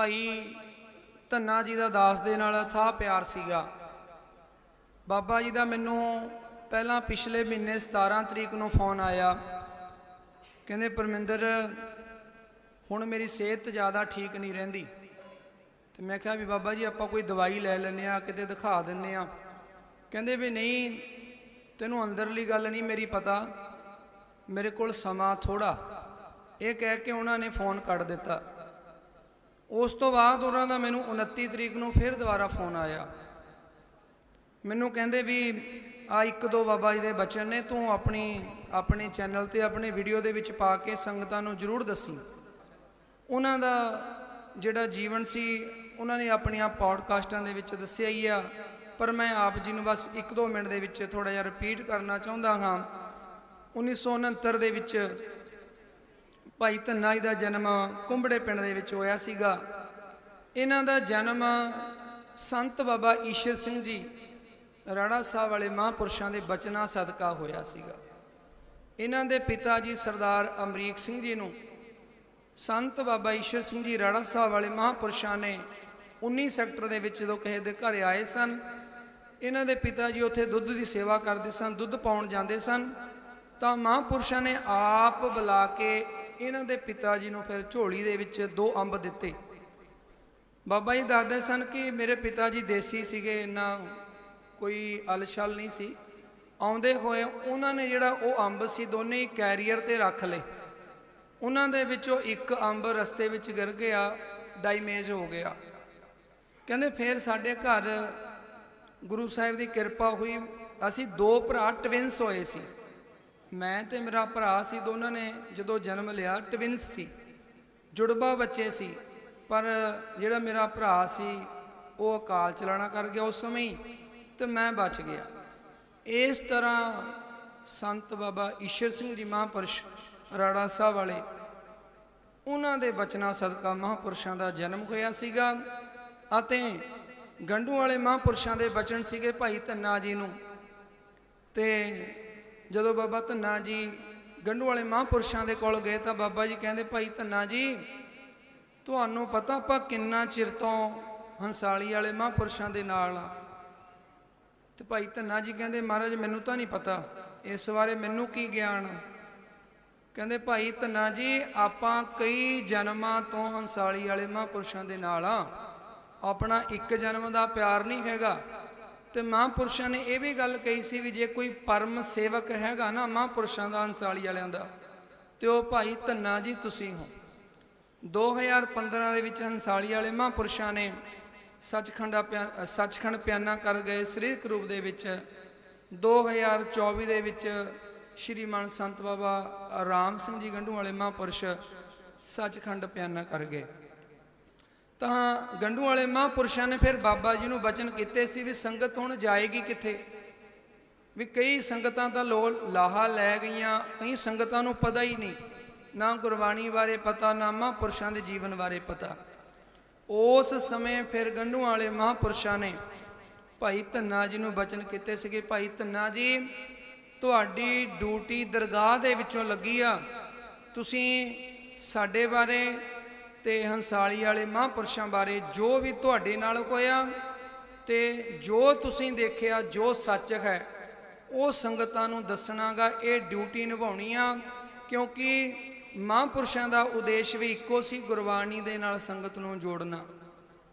ਭਾਈ ਧੰਨਾ ਜੀ ਦਾ ਦਾਸ ਦੇ ਨਾਲ ਥਾ ਪਿਆਰ ਸੀਗਾ। ਬਾਬਾ ਜੀ ਦਾ ਮੈਨੂੰ ਪਹਿਲਾਂ ਪਿਛਲੇ ਮਹੀਨੇ 17 ਤਰੀਕ ਨੂੰ ਫੋਨ ਆਇਆ। ਕਹਿੰਦੇ, ਪਰਮਿੰਦਰ, ਹੁਣ ਮੇਰੀ ਸਿਹਤ ਜ਼ਿਆਦਾ ਠੀਕ ਨਹੀਂ ਰਹਿੰਦੀ। ਤੇ ਮੈਂ ਕਿਹਾ ਵੀ, ਬਾਬਾ ਜੀ, ਆਪਾਂ ਕੋਈ ਦਵਾਈ ਲੈ ਲੈਂਦੇ ਆ ਕਿਤੇ ਦਿਖਾ ਦਿੰਨੇ ਆ ਕਹਿੰਦੇ ਵੀ, ਨਹੀਂ, ਤੈਨੂੰ ਅੰਦਰਲੀ ਗੱਲ ਨਹੀਂ ਮੇਰੀ ਪਤਾ। ਮੇਰੇ ਕੋਲ ਸਮਾਂ ਥੋੜਾ ਇਹ ਕਹਿ ਕੇ ਉਹਨਾਂ ਨੇ ਫੋਨ ਕੱਟ ਦਿੱਤਾ। ਉਸ ਤੋਂ ਬਾਅਦ ਉਹਨਾਂ ਦਾ ਮੈਨੂੰ 29 ਤਰੀਕ ਨੂੰ ਫਿਰ ਦੁਬਾਰਾ ਫੋਨ ਆਇਆ। ਮੈਨੂੰ ਕਹਿੰਦੇ ਵੀ ਆ ਇੱਕ ਦੋ ਬਾਬਾ ਜੀ ਦੇ ਬਚਨ ਨੇ, ਤੂੰ ਆਪਣੀ, ਆਪਣੇ ਚੈਨਲ ਤੇ ਆਪਣੇ ਵੀਡੀਓ ਦੇ ਵਿੱਚ ਪਾ ਕੇ ਸੰਗਤਾਂ ਨੂੰ ਜਰੂਰ ਦੱਸੀ। ਉਹਨਾਂ ਦਾ ਜਿਹੜਾ ਜੀਵਨ ਸੀ, ਉਹਨਾਂ ਨੇ ਆਪਣੀਆਂ ਪੌਡਕਾਸਟਾਂ ਦੇ ਵਿੱਚ ਦੱਸਿਆ ਹੀ ਆ। ਪਰ ਮੈਂ ਆਪ ਜੀ ਨੂੰ ਬਸ 1-2 ਮਿੰਟ ਦੇ ਵਿੱਚ ਥੋੜਾ ਜਿਹਾ ਰਿਪੀਟ ਕਰਨਾ ਚਾਹੁੰਦਾ ਹਾਂ। 1969 ਦੇ ਵਿੱਚ ਭਾਈ ਧੰਨਾ ਜੀ ਦਾ ਜਨਮ ਕੁੰਬੜੇ ਪਿੰਡ ਦੇ ਵਿੱਚ ਹੋਇਆ ਸੀਗਾ। ਇਹਨਾਂ ਦਾ ਜਨਮ ਸੰਤ ਬਾਬਾ ਈਸ਼ਰ ਸਿੰਘ ਜੀ ਰਾਣਾ ਸਾਹਿਬ ਵਾਲੇ ਮਹਾਂਪੁਰਸ਼ਾਂ ਦੇ ਬਚਨਾਂ ਸਦਕਾ ਹੋਇਆ ਸੀਗਾ। ਇਹਨਾਂ ਦੇ ਪਿਤਾ ਜੀ ਸਰਦਾਰ ਅਮਰੀਕ ਸਿੰਘ ਜੀ ਨੂੰ ਸੰਤ ਬਾਬਾ ਈਸ਼ਰ ਸਿੰਘ ਜੀ ਰਾਣਾ ਸਾਹਿਬ ਵਾਲੇ ਮਹਾਂਪੁਰਸ਼ਾਂ ਨੇ 19 ਸੈਕਟਰ ਦੇ ਵਿੱਚ ਜਦੋਂ ਕਿਸੇ ਦੇ ਘਰ ਆਏ ਸਨ, ਇਹਨਾਂ ਦੇ ਪਿਤਾ ਜੀ ਉੱਥੇ ਦੁੱਧ ਦੀ ਸੇਵਾ ਕਰਦੇ ਸਨ, ਦੁੱਧ ਪਾਉਣ ਜਾਂਦੇ ਸਨ, ਤਾਂ ਮਹਾਂਪੁਰਸ਼ਾਂ ਨੇ ਆਪ ਬੁਲਾ ਕੇ ਇਹਨਾਂ ਦੇ ਪਿਤਾ ਜੀ ਨੂੰ ਫਿਰ ਝੋਲੀ ਦੇ ਵਿੱਚ ਦੋ ਅੰਬ ਦਿੱਤੇ। ਬਾਬਾ ਜੀ ਦੱਸਦੇ ਸਨ ਕਿ ਮੇਰੇ ਪਿਤਾ ਜੀ ਦੇਸੀ ਸੀਗੇ, ਇੰਨਾ ਕੋਈ ਅਲਸ਼ਲ ਨਹੀਂ ਸੀ। ਆਉਂਦੇ ਹੋਏ ਉਹਨਾਂ ਨੇ ਜਿਹੜਾ ਉਹ ਅੰਬ ਸੀ, ਦੋਨੇ ਹੀ ਕੈਰੀਅਰ ਤੇ ਰੱਖ ਲਏ। ਉਹਨਾਂ ਦੇ ਵਿੱਚੋਂ ਇੱਕ ਅੰਬ ਰਸਤੇ ਵਿੱਚ ਗਿਰ ਗਿਆ, ਡਾਈਮੇਜ ਹੋ ਗਿਆ। ਕਹਿੰਦੇ ਫਿਰ ਸਾਡੇ ਘਰ ਗੁਰੂ ਸਾਹਿਬ ਦੀ ਕਿਰਪਾ ਹੋਈ, ਅਸੀਂ ਦੋ ਭਰਾ ਟਵਿੰਸ ਹੋਏ ਸੀ। ਮੈਂ ਤੇ ਮੇਰਾ ਭਰਾ ਸੀ ਦੋਨਾਂ ਨੇ ਜਦੋਂ ਜਨਮ ਲਿਆ ਟਵਿੰਸ ਸੀ। ਜੁੜਵਾ ਬੱਚੇ ਸੀ। ਪਰ ਜਿਹੜਾ ਮੇਰਾ ਭਰਾ ਸੀ, ਉਹ ਅਕਾਲ ਚਲਾਣਾ ਕਰ ਗਿਆ ਉਸ ਸਮੇਂ ਹੀ ਤੇ ਮੈਂ ਬਚ ਗਿਆ। ਇਸ ਤਰ੍ਹਾਂ ਸੰਤ ਬਾਬਾ ਈਸ਼ਰ ਸਿੰਘ ਜੀ ਮਹਾਂਪੁਰਸ਼ ਰਾੜਾ ਸਾਹਿਬ ਵਾਲੇ, ਉਹਨਾਂ ਦੇ ਬਚਨਾਂ ਸਦਕਾ ਮਹਾਂਪੁਰਸ਼ਾਂ ਦਾ ਜਨਮ ਹੋਇਆ ਸੀਗਾ ਅਤੇ ਗੰਡੂ ਵਾਲੇ ਮਹਾਂਪੁਰਸ਼ਾਂ ਦੇ ਬਚਨ ਸੀਗੇ ਭਾਈ ਧੰਨਾ ਜੀ ਨੂੰ। ਤੇ ਜਦੋਂ ਬਾਬਾ ਧੰਨਾ ਜੀ ਗੰਢੂ ਵਾਲੇ ਮਹਾਂਪੁਰਸ਼ਾਂ ਦੇ ਕੋਲ ਗਏ ਤਾਂ ਬਾਬਾ ਜੀ ਕਹਿੰਦੇ, ਭਾਈ ਧੰਨਾ ਜੀ, ਤੁਹਾਨੂੰ ਪਤਾ ਆਪਾਂ ਕਿੰਨਾ ਚਿਰ ਤੋਂ ਹੰਸਾਲੀ ਵਾਲੇ ਮਹਾਂਪੁਰਸ਼ਾਂ ਦੇ ਨਾਲ ਆ? ਤੇ ਭਾਈ ਧੰਨਾ ਜੀ ਕਹਿੰਦੇ, ਮਹਾਰਾਜ, ਮੈਨੂੰ ਤਾਂ ਨਹੀਂ ਪਤਾ, ਇਸ ਬਾਰੇ ਮੈਨੂੰ ਕੀ ਗਿਆਨ ਕਹਿੰਦੇ, ਭਾਈ ਧੰਨਾ ਜੀ, ਆਪਾਂ ਕਈ ਜਨਮਾਂ ਤੋਂ ਹੰਸਾਲੀ ਵਾਲੇ ਮਹਾਂਪੁਰਸ਼ਾਂ ਦੇ ਨਾਲ ਆ। ਆਪਣਾ ਇੱਕ ਜਨਮ ਦਾ ਪਿਆਰ ਨਹੀਂ ਹੈਗਾ। ਤੇ ਮਹਾਂਪੁਰਸ਼ਾਂ ਨੇ ਇਹ ਵੀ ਗੱਲ ਕਹੀ ਸੀ ਵੀ ਜੇ ਕੋਈ ਪਰਮ ਸੇਵਕ ਹੈਗਾ ਨਾ ਮਹਾਂਪੁਰਸ਼ਾਂ ਦਾ ਅੰਸਾਲੀ ਵਾਲਿਆਂ ਦਾ, ਤੇ ਉਹ ਭਾਈ ਧੰਨਾ ਜੀ ਤੁਸੀਂ ਹੋ। 2015 ਦੇ ਵਿੱਚ ਅੰਸਾਲੀ ਵਾਲੇ ਮਹਾਂਪੁਰਸ਼ਾਂ ਨੇ ਸੱਚਖੰਡਾ ਪਿਆ- ਸੱਚਖੰਡ ਪਿਆਨਾ ਕਰ ਗਏ ਸਰੀਰਕ ਰੂਪ ਦੇ ਵਿੱਚ। 2024 ਦੇ ਵਿੱਚ ਸ਼੍ਰੀਮਾਨ ਸੰਤ ਬਾਬਾ ਰਾਮ ਸਿੰਘ ਜੀ ਗੰਢੂ ਵਾਲੇ ਮਹਾਂਪੁਰਸ਼ ਸੱਚਖੰਡ ਪਿਆਨਾ ਕਰ ਗਏ। ਤਾਂ ਗੰਢੂ ਵਾਲੇ ਮਹਾਂਪੁਰਸ਼ਾਂ ਨੇ ਫਿਰ ਬਾਬਾ ਜੀ ਨੂੰ ਬਚਨ ਕੀਤੇ ਸੀ ਵੀ ਸੰਗਤ ਹੁਣ ਜਾਏਗੀ ਕਿੱਥੇ? ਵੀ ਕਈ ਸੰਗਤਾਂ ਤਾਂ ਲੋ, ਲਾਹਾ ਲੈ ਗਈਆਂ, ਕਈ ਸੰਗਤਾਂ ਨੂੰ ਪਤਾ ਹੀ ਨਹੀਂ। ਨਾ ਗੁਰਬਾਣੀ ਬਾਰੇ ਪਤਾ, ਨਾ ਮਹਾਂਪੁਰਸ਼ਾਂ ਦੇ ਜੀਵਨ ਬਾਰੇ ਪਤਾ। ਉਸ ਸਮੇਂ ਫਿਰ ਗੰਢੂ ਵਾਲੇ ਮਹਾਂਪੁਰਸ਼ਾਂ ਨੇ ਭਾਈ ਧੰਨਾ ਜੀ ਨੂੰ ਬਚਨ ਕੀਤੇ ਸੀਗੇ, ਭਾਈ ਧੰਨਾ ਜੀ, ਤੁਹਾਡੀ ਡਿਊਟੀ ਦਰਗਾਹ ਦੇ ਵਿੱਚੋਂ ਲੱਗੀ ਆ। ਤੁਸੀਂ ਸਾਡੇ ਬਾਰੇ ਤੇ ਹੰਸਾਲੀ ਵਾਲੇ ਮਹਾਂਪੁਰਸ਼ਾਂ ਬਾਰੇ ਜੋ ਵੀ ਤੁਹਾਡੇ ਨਾਲ ਹੋਇਆ ਤੇ ਜੋ ਤੁਸੀਂ ਦੇਖਿਆ, ਜੋ ਸੱਚ ਹੈ, ਉਹ ਸੰਗਤਾਂ ਨੂੰ ਦੱਸਣਾਗਾ, ਇਹ ਡਿਊਟੀ ਨਿਭਾਉਣੀ ਆ। ਕਿਉਂਕਿ ਮਹਾਂਪੁਰਸ਼ਾਂ ਦਾ ਉਦੇਸ਼ ਵੀ ਇੱਕੋ ਸੀ ਗੁਰਬਾਣੀ ਦੇ ਨਾਲ ਸੰਗਤ ਨੂੰ ਜੋੜਨਾ।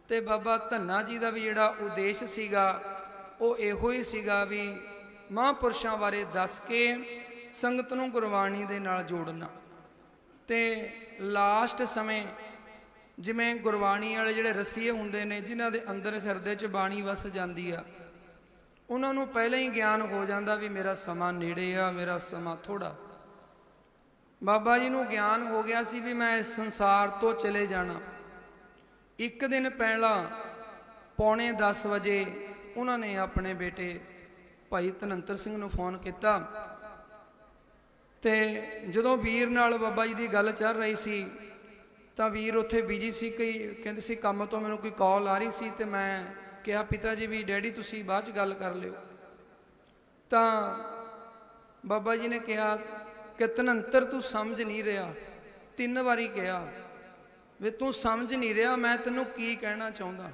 ਤੇ ਬਾਬਾ ਧੰਨਾ ਜੀ ਦਾ ਵੀ ਜਿਹੜਾ ਉਦੇਸ਼ ਸੀਗਾ, ਉਹ ਇਹੋ ਹੀ ਸੀਗਾ ਵੀ ਮਹਾਂਪੁਰਸ਼ਾਂ ਬਾਰੇ ਦੱਸ ਕੇ ਸੰਗਤ ਨੂੰ ਗੁਰਬਾਣੀ ਦੇ ਨਾਲ ਜੋੜਨਾ। ਤੇ ਲਾਸਟ ਸਮੇਂ ਜਿਵੇਂ ਗੁਰਬਾਣੀ ਵਾਲੇ ਜਿਹੜੇ ਰਸੀਏ ਹੁੰਦੇ ਨੇ, ਜਿਨ੍ਹਾਂ ਦੇ ਅੰਦਰ ਹਿਰਦੇ 'ਚ ਬਾਣੀ ਵਸ ਜਾਂਦੀ ਆ, ਉਹਨਾਂ ਨੂੰ ਪਹਿਲਾਂ ਹੀ ਗਿਆਨ ਹੋ ਜਾਂਦਾ ਵੀ ਮੇਰਾ ਸਮਾਂ ਨੇੜੇ ਆ, ਮੇਰਾ ਸਮਾਂ ਥੋੜਾ ਬਾਬਾ ਜੀ ਨੂੰ ਗਿਆਨ ਹੋ ਗਿਆ ਸੀ ਵੀ ਮੈਂ ਇਸ ਸੰਸਾਰ ਤੋਂ ਚਲੇ ਜਾਣਾ। ਇੱਕ ਦਿਨ ਪਹਿਲਾਂ ਪੌਣੇ 10 ਵਜੇ ਉਹਨਾਂ ਨੇ ਆਪਣੇ ਬੇਟੇ ਭਾਈ ਧਨੰਤਰ ਸਿੰਘ ਨੂੰ ਫੋਨ ਕੀਤਾ। ਤੇ ਜਦੋਂ ਵੀਰ ਨਾਲ ਬਾਬਾ ਜੀ ਦੀ ਗੱਲ ਚੱਲ ਰਹੀ ਸੀ ਤਾਂ ਵੀਰ ਉੱਥੇ ਬਿਜ਼ੀ ਸੀ, ਕਈ ਕਹਿੰਦੇ ਸੀ ਕੰਮ ਤੋਂ ਮੈਨੂੰ ਕੋਈ ਕਾਲ ਆ ਰਹੀ ਸੀ ਤੇ ਮੈਂ ਕਿਹਾ, ਪਿਤਾ ਜੀ ਵੀ ਡੈਡੀ ਤੁਸੀਂ ਬਾਅਦ ਚ ਗੱਲ ਕਰ ਲਿਓ। ਤਾਂ ਬਾਬਾ ਜੀ ਨੇ ਕਿਹਾ ਕਿ ਤਨੰਤਰ ਤੂੰ ਸਮਝ ਨਹੀਂ ਰਿਹਾ। ਤਿੰਨ ਵਾਰੀ ਕਿਹਾ ਵੀ ਤੂੰ ਸਮਝ ਨਹੀਂ ਰਿਹਾ, ਮੈਂ ਤੈਨੂੰ ਕੀ ਕਹਿਣਾ ਚਾਹੁੰਦਾ?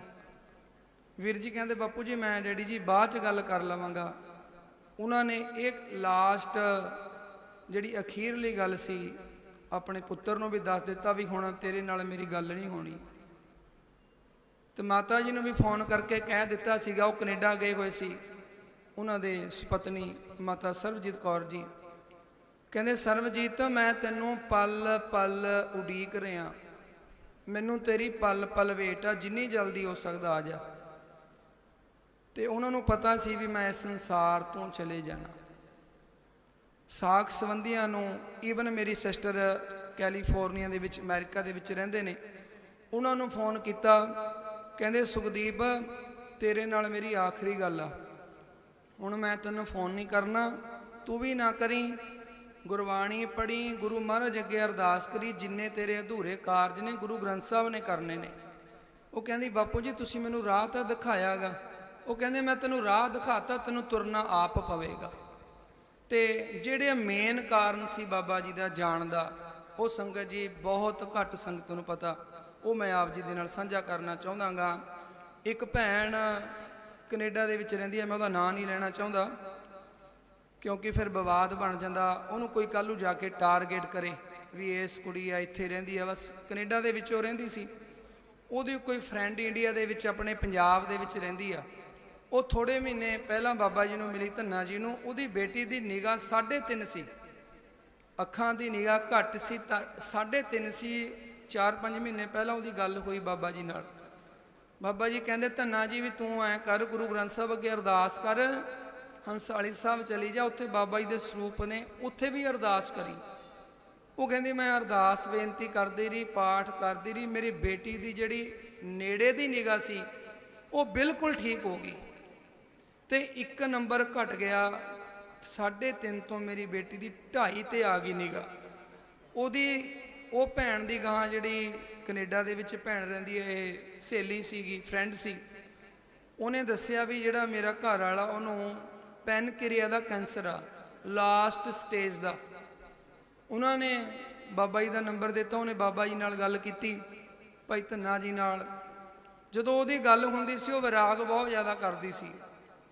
ਵੀਰ ਜੀ ਕਹਿੰਦੇ, ਬਾਪੂ ਜੀ ਮੈਂ ਡੈਡੀ ਜੀ ਬਾਅਦ ਚ ਗੱਲ ਕਰ ਲਵਾਂਗਾ। ਉਹਨਾਂ ਨੇ ਇੱਕ ਲਾਸਟ ਜਿਹੜੀ ਅਖੀਰਲੀ ਗੱਲ ਸੀ ਆਪਣੇ ਪੁੱਤਰ ਨੂੰ ਵੀ ਦੱਸ ਦਿੱਤਾ ਵੀ ਹੁਣ ਤੇਰੇ ਨਾਲ ਮੇਰੀ ਗੱਲ ਨਹੀਂ ਹੋਣੀ। ਤੇ ਮਾਤਾ ਜੀ ਨੂੰ ਵੀ ਫੋਨ ਕਰਕੇ ਕਹਿ ਦਿੱਤਾ ਸੀਗਾ, ਉਹ ਕੈਨੇਡਾ ਗਏ ਹੋਏ ਸੀ। ਉਹਨਾਂ ਦੇ ਸੁਪਤਨੀ ਮਾਤਾ ਸਰਬਜੀਤ ਕੌਰ ਜੀ। ਕਹਿੰਦੇ, ਸਰਬਜੀਤ, ਮੈਂ ਤੈਨੂੰ ਪਲ ਪਲ ਉਡੀਕ ਰਿਹਾ। ਮੈਨੂੰ ਤੇਰੀ ਪਲ ਪਲ ਵੇਟ ਆ, ਜਿੰਨੀ ਜਲਦੀ ਹੋ ਸਕਦਾ ਆ ਜਾ। ਤੇ ਉਹਨਾਂ ਨੂੰ ਪਤਾ ਸੀ ਵੀ ਮੈਂ ਇਸ ਸੰਸਾਰ ਤੋਂ ਚਲੇ ਜਾਣਾ। ਸਾਖ ਸੰਬੰਧੀਆਂ ਨੂੰ ਈਵਨ ਮੇਰੀ ਸਿਸਟਰ ਕੈਲੀਫੋਰਨੀਆ ਦੇ ਵਿੱਚ ਅਮਰੀਕਾ ਦੇ ਵਿੱਚ ਰਹਿੰਦੇ ਨੇ। ਉਹਨਾਂ ਨੂੰ ਫੋਨ ਕੀਤਾ, ਕਹਿੰਦੇ, ਸੁਖਦੀਪ, ਤੇਰੇ ਨਾਲ ਮੇਰੀ ਆਖਰੀ ਗੱਲ ਆ। ਹੁਣ ਮੈਂ ਤੈਨੂੰ ਫੋਨ ਨਹੀਂ ਕਰਨਾ, ਤੂੰ ਵੀ ਨਾ ਕਰੀ। ਗੁਰਬਾਣੀ ਪੜ੍ਹੀ, ਗੁਰੂ ਮਹਾਰਾਜ ਅੱਗੇ ਅਰਦਾਸ ਕਰੀ, ਜਿੰਨੇ ਤੇਰੇ ਅਧੂਰੇ ਕਾਰਜ ਨੇ, ਗੁਰੂ ਗ੍ਰੰਥ ਸਾਹਿਬ ਨੇ ਕਰਨੇ ਨੇ। ਉਹ ਕਹਿੰਦੀ, ਬਾਪੂ ਜੀ, ਤੁਸੀਂ ਮੈਨੂੰ ਰਾਹ ਤਾਂ ਦਿਖਾਇਆਗਾ। ਉਹ ਕਹਿੰਦੇ, ਮੈਂ ਤੈਨੂੰ ਰਾਹ ਦਿਖਾਤਾ, ਤੈਨੂੰ ਤੁਰਨਾ ਆਪ ਪਵੇਗਾ। ਤੇ ਜਿਹੜੇ ਮੇਨ ਕਾਰਨ ਸੀ ਬਾਬਾ ਜੀ ਦਾ ਜਾਣ ਦਾ, ਉਹ ਸੰਗਤ ਜੀ ਬਹੁਤ ਘੱਟ ਸੰਗਤ ਨੂੰ ਪਤਾ। ਉਹ ਮੈਂ ਆਪ ਜੀ ਦੇ ਨਾਲ ਸਾਂਝਾ ਕਰਨਾ ਚਾਹੁੰਦਾਗਾ। ਇੱਕ ਭੈਣ ਕੈਨੇਡਾ ਦੇ ਵਿੱਚ ਰਹਿੰਦੀ ਹੈ, ਮੈਂ ਉਹਦਾ ਨਾਂ ਨਹੀਂ ਲੈਣਾ ਚਾਹੁੰਦਾ। ਕਿਉਂਕਿ ਫਿਰ ਵਿਵਾਦ ਬਣ ਜਾਂਦਾ। ਉਹਨੂੰ ਕੋਈ ਕੱਲ੍ਹ ਨੂੰ ਜਾ ਕੇ ਟਾਰਗੇਟ ਕਰੇ ਵੀ ਇਸ ਕੁੜੀ ਆ, ਇੱਥੇ ਰਹਿੰਦੀ ਆ। ਬਸ ਕੈਨੇਡਾ ਦੇ ਵਿੱਚ ਉਹ ਰਹਿੰਦੀ ਸੀ। ਉਹਦੀ ਕੋਈ ਫਰੈਂਡ ਇੰਡੀਆ ਦੇ ਵਿੱਚ, ਆਪਣੇ ਪੰਜਾਬ ਦੇ ਵਿੱਚ ਰਹਿੰਦੀ ਆ। ਉਹ ਥੋੜੇ ਮਹੀਨੇ ਪਹਿਲਾਂ ਬਾਬਾ ਜੀ ਨੂੰ ਮਿਲੀ, ਧੰਨਾ ਜੀ ਨੂੰ, ਉਹਦੀ ਬੇਟੀ ਦੀ ਨਿਗਾਹ 3.5 ਸੀ। ਅੱਖਾਂ ਦੀ ਨਿਗਾਹ ਘੱਟ ਸੀ ਤਾਂ 3.5 ਸੀ 4-5 ਮਹੀਨੇ ਪਹਿਲਾਂ ਉਹਦੀ ਗੱਲ ਹੋਈ ਬਾਬਾ ਜੀ ਨਾਲ। ਬਾਬਾ ਜੀ ਕਹਿੰਦੇ, ਧੰਨਾ ਜੀ ਵੀ ਤੂੰ ਐ ਕਰ, ਗੁਰੂ ਗ੍ਰੰਥ ਸਾਹਿਬ ਅੱਗੇ ਅਰਦਾਸ ਕਰ, ਹੰਸਾਲੀ ਸਾਹਿਬ ਚਲੀ ਜਾ, ਉੱਥੇ ਬਾਬਾ ਜੀ ਦੇ ਸਰੂਪ ਨੇ, ਉੱਥੇ ਵੀ ਅਰਦਾਸ ਕਰੀ। ਉਹ ਕਹਿੰਦੀ, ਮੈਂ ਅਰਦਾਸ ਬੇਨਤੀ ਕਰਦੀ ਰਹੀ, ਪਾਠ ਕਰਦੀ ਰਹੀ, ਮੇਰੀ ਬੇਟੀ ਦੀ ਜਿਹੜੀ ਨੇੜੇ ਦੀ ਨਿਗਾਹ ਸੀ, ਉਹ ਬਿਲਕੁਲ ਠੀਕ ਹੋ ਗਈ। ਤੇ ਇੱਕ ਨੰਬਰ ਘਟ ਗਿਆ। 3.5 ਤੋਂ ਮੇਰੀ ਬੇਟੀ ਦੀ 2.5 ਤੇ ਆ ਗਈ ਨਿਗਾਹ। ਉਹਦੀ, ਉਹ ਭੈਣ ਦੀ ਗਾਂ ਜਿਹੜੀ ਕੈਨੇਡਾ ਦੇ ਵਿੱਚ ਭੈਣ ਰਹਿੰਦੀ ਹੈ, ਇਹ ਸਹੇਲੀ ਸੀਗੀ ਫਰੈਂਡ ਸੀ। ਉਹਨੇ ਦੱਸਿਆ ਵੀ ਜਿਹੜਾ ਮੇਰਾ ਘਰ ਵਾਲਾ, ਉਹਨੂੰ ਪੈਨਕ੍ਰੀਆ ਦਾ ਕੈਂਸਰ ਆ ਲਾਸਟ ਸਟੇਜ ਦਾ। ਉਹਨਾਂ ਨੇ ਬਾਬਾ ਜੀ ਦਾ ਨੰਬਰ ਦਿੱਤਾ, ਉਹਨੇ ਬਾਬਾ ਜੀ ਨਾਲ ਗੱਲ ਕੀਤੀ, ਭਾਈ ਧੰਨਾ ਜੀ ਨਾਲ। ਜਦੋਂ ਉਹਦੀ ਗੱਲ ਹੁੰਦੀ ਸੀ, ਉਹ ਵਿਰਾਗ ਬਹੁਤ ਜ਼ਿਆਦਾ ਕਰਦੀ ਸੀ।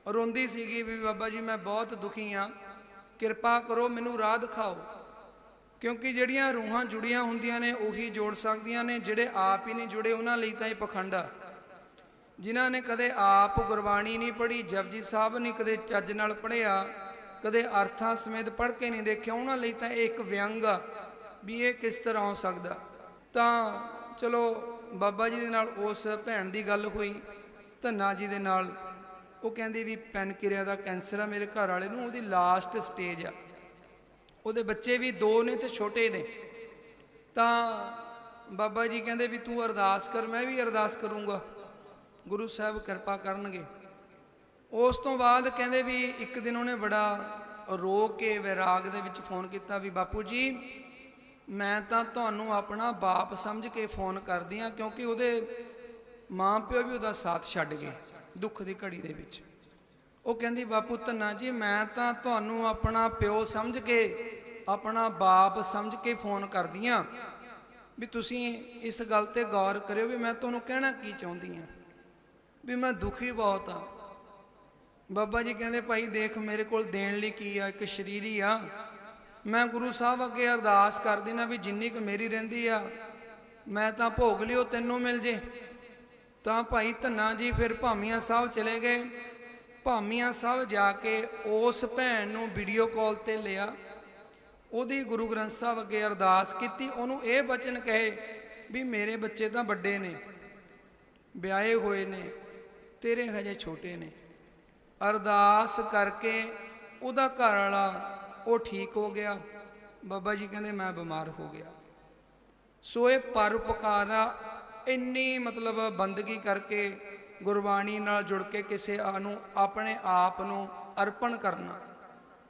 ਰੋਂਦੀ ਸੀਗੀ ਵੀ ਬਾਬਾ ਜੀ ਮੈਂ ਬਹੁਤ ਦੁਖੀ ਆ। ਕਿਰਪਾ ਕਰੋ, ਮੈਨੂੰ ਰਾਹ ਦਿਖਾਓ। ਕਿਉਂਕਿ ਜਿਹੜੀਆਂ ਰੂਹਾਂ ਜੁੜੀਆਂ ਹੁੰਦੀਆਂ ਨੇ, ਉਹੀ ਜੋੜ ਸਕਦੀਆਂ ਨੇ। ਜਿਹੜੇ ਆਪ ਹੀ ਨਹੀਂ ਜੁੜੇ, ਉਹਨਾਂ ਲਈ ਤਾਂ ਇਹ ਪਖੰਡ ਆ। ਜਿਨ੍ਹਾਂ ਨੇ ਕਦੇ ਆਪ ਗੁਰਬਾਣੀ ਨਹੀਂ ਪੜ੍ਹੀ ਜਪਜੀ ਸਾਹਿਬ ਨਹੀਂ ਕਦੇ ਚੱਜ ਨਾਲ ਪੜ੍ਹਿਆ, ਕਦੇ ਅਰਥਾਂ ਸਮੇਤ ਪੜ੍ਹ ਕੇ ਨਹੀਂ ਦੇਖਿਆ, ਉਹਨਾਂ ਲਈ ਤਾਂ ਇਹ ਇੱਕ ਵਿਅੰਗ ਆ ਵੀ ਇਹ ਕਿਸ ਤਰ੍ਹਾਂ ਹੋ ਸਕਦਾ। ਤਾਂ ਚਲੋ, ਬਾਬਾ ਜੀ ਦੇ ਨਾਲ ਉਸ ਭੈਣ ਦੀ ਗੱਲ ਹੋਈ, ਧੰਨਾ ਜੀ ਦੇ ਨਾਲ। ਉਹ ਕਹਿੰਦੇ ਵੀ ਪੈਨਕਿਰਿਆ ਦਾ ਕੈਂਸਰ ਆ ਮੇਰੇ ਘਰ ਵਾਲੇ ਨੂੰ, ਉਹਦੀ ਲਾਸਟ ਸਟੇਜ ਆ। ਉਹਦੇ ਬੱਚੇ ਵੀ ਦੋ ਨੇ ਤੇ ਛੋਟੇ ਨੇ। ਤਾਂ ਬਾਬਾ ਜੀ ਕਹਿੰਦੇ ਵੀ ਤੂੰ ਅਰਦਾਸ ਕਰ, ਮੈਂ ਵੀ ਅਰਦਾਸ ਕਰੂੰਗਾ। ਗੁਰੂ ਸਾਹਿਬ ਕਿਰਪਾ ਕਰਨਗੇ। ਉਸ ਤੋਂ ਬਾਅਦ ਕਹਿੰਦੇ ਵੀ ਇੱਕ ਦਿਨ ਉਹਨੇ ਬੜਾ ਰੋ ਕੇ ਵਿਰਾਗ ਦੇ ਵਿੱਚ ਫੋਨ ਕੀਤਾ ਵੀ ਬਾਪੂ ਜੀ, ਮੈਂ ਤਾਂ ਤੁਹਾਨੂੰ ਆਪਣਾ ਬਾਪ ਸਮਝ ਕੇ ਫੋਨ ਕਰਦੀ ਆ ਕਿਉਂਕਿ ਉਹਦੇ ਮਾਂ ਪਿਓ ਵੀ ਉਹਦਾ ਸਾਥ ਛੱਡ ਗਏ। ਦੁੱਖ ਦੀ ਘੜੀ ਦੇ ਵਿੱਚ। ਉਹ ਕਹਿੰਦੀ, ਬਾਪੂ ਧੰਨਾ ਜੀ, ਮੈਂ ਤਾਂ ਤੁਹਾਨੂੰ ਆਪਣਾ ਪਿਓ ਸਮਝ ਕੇ, ਆਪਣਾ ਬਾਪ ਸਮਝ ਕੇ ਫੋਨ ਕਰਦੀ ਆ ਵੀ ਤੁਸੀਂ ਇਸ ਗੱਲ ਤੇ ਗੌਰ ਕਰਿਓ ਵੀ ਮੈਂ ਤੁਹਾਨੂੰ ਕਹਿਣਾ ਕੀ ਚਾਹੁੰਦੀ ਆ। ਵੀ ਮੈਂ ਦੁਖੀ ਬਹੁਤ ਆ। ਬਾਬਾ ਜੀ ਕਹਿੰਦੇ, ਭਾਈ ਦੇਖ, ਮੇਰੇ ਕੋਲ ਦੇਣ ਲਈ ਕੀ ਆ? ਇੱਕ ਸਰੀਰੀ ਆ। ਮੈਂ ਗੁਰੂ ਸਾਹਿਬ ਅੱਗੇ ਅਰਦਾਸ ਕਰਦੀ ਨਾ ਵੀ ਜਿੰਨੀ ਕੁ ਮੇਰੀ ਰਹਿੰਦੀ ਆ, ਮੈਂ ਤਾਂ ਭੋਗ ਲਿਓ, ਤੈਨੂੰ ਮਿਲ ਜੇ। ਤਾਂ ਭਾਈ ਧੰਨਾ ਜੀ ਫਿਰ ਭਾਮੀਆਂ ਸਾਹਿਬ ਚਲੇ ਗਏ। ਭਾਮੀਆਂ ਸਾਹਿਬ ਜਾ ਕੇ ਉਸ ਭੈਣ ਨੂੰ ਵੀਡੀਓ ਕਾਲ ਤੇ ਲਿਆ। ਉਹਦੀ ਗੁਰੂ ਗ੍ਰੰਥ ਸਾਹਿਬ ਅੱਗੇ ਅਰਦਾਸ ਕੀਤੀ। ਉਹਨੂੰ ਇਹ ਬਚਨ ਕਹੇ ਵੀ ਮੇਰੇ ਬੱਚੇ ਤਾਂ ਵੱਡੇ ਨੇ, ਵਿਆਹੇ ਹੋਏ ਨੇ, ਤੇਰੇ ਹਜੇ ਛੋਟੇ ਨੇ। ਅਰਦਾਸ ਕਰਕੇ ਉਹਦਾ ਘਰ ਵਾਲਾ ਉਹ ਠੀਕ ਹੋ ਗਿਆ। ਬਾਬਾ ਜੀ ਕਹਿੰਦੇ, ਮੈਂ ਬਿਮਾਰ ਹੋ ਗਿਆ। ਸੋ ਇਹ ਪਰਉਪਕਾਰਾ ਇੰਨੀ ਮਤਲਬ ਬੰਦਗੀ ਕਰਕੇ ਗੁਰਬਾਣੀ ਨਾਲ ਜੁੜ ਕੇ ਕਿਸੇ ਆ ਨੂੰ ਆਪਣੇ ਆਪ ਨੂੰ ਅਰਪਣ ਕਰਨਾ।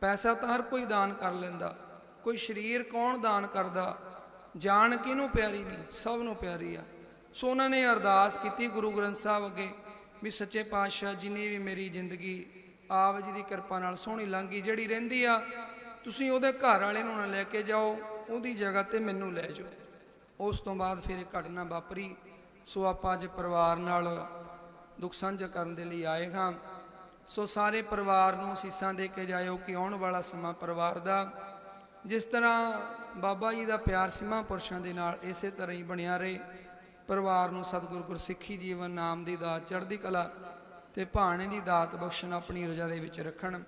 ਪੈਸਾ ਤਾਂ ਹਰ ਕੋਈ ਦਾਨ ਕਰ ਲੈਂਦਾ, ਕੋਈ ਸਰੀਰ ਕੌਣ ਦਾਨ ਕਰਦਾ? ਜਾਨ ਕਿਹਨੂੰ ਪਿਆਰੀ ਨਹੀਂ? ਸਭ ਨੂੰ ਪਿਆਰੀ ਆ। ਸੋ ਉਹਨਾਂ ਨੇ ਅਰਦਾਸ ਕੀਤੀ ਗੁਰੂ ਗ੍ਰੰਥ ਸਾਹਿਬ ਅੱਗੇ ਵੀ ਸੱਚੇ ਪਾਤਸ਼ਾਹ ਜੀ ਨੇ ਵੀ ਮੇਰੀ ਜ਼ਿੰਦਗੀ ਆਪ ਜੀ ਦੀ ਕਿਰਪਾ ਨਾਲ ਸੋਹਣੀ ਲੰਘੀ, ਜਿਹੜੀ ਰਹਿੰਦੀ ਆ, ਤੁਸੀਂ ਉਹਦੇ ਘਰ ਵਾਲੇ ਨੂੰ ਨਾ ਲੈ ਕੇ ਜਾਓ, ਉਹਦੀ ਜਗ੍ਹਾ ਤੇ ਮੈਨੂੰ ਲੈ ਜਾਓ। ਉਸ ਤੋਂ ਬਾਅਦ ਫਿਰ ਇਹ ਘਟਨਾ ਵਾਪਰੀ। ਸੋ ਆਪਾਂ ਅੱਜ ਪਰਿਵਾਰ ਨਾਲ ਦੁੱਖ ਸਾਂਝਾ ਕਰਨ ਦੇ ਲਈ ਆਏ ਹਾਂ। ਸੋ ਸਾਰੇ ਪਰਿਵਾਰ ਨੂੰ ਅਸੀਸਾਂ ਦੇ ਕੇ ਜਾਇਓ ਕਿ ਆਉਣ ਵਾਲਾ ਸਮਾਂ ਪਰਿਵਾਰ ਦਾ, ਜਿਸ ਤਰ੍ਹਾਂ ਬਾਬਾ ਜੀ ਦਾ ਪਿਆਰ ਸੀਮਾ ਪੁਰਸ਼ਾਂ ਦੇ ਨਾਲ ਇਸੇ ਤਰ੍ਹਾਂ ਹੀ ਬਣਿਆ ਰਹੇ। ਪਰਿਵਾਰ ਨੂੰ ਸਤਿਗੁਰ ਗੁਰਸਿੱਖੀ ਜੀਵਨ ਨਾਮ ਦੀ ਦਾਤ ਚੜ੍ਹਦੀ ਕਲਾ ਤੇ ਭਾਣੇ ਦੀ ਦਾਤ ਬਖਸ਼ਣ ਆਪਣੀ ਰਜਾ ਦੇ ਵਿੱਚ ਰੱਖਣ।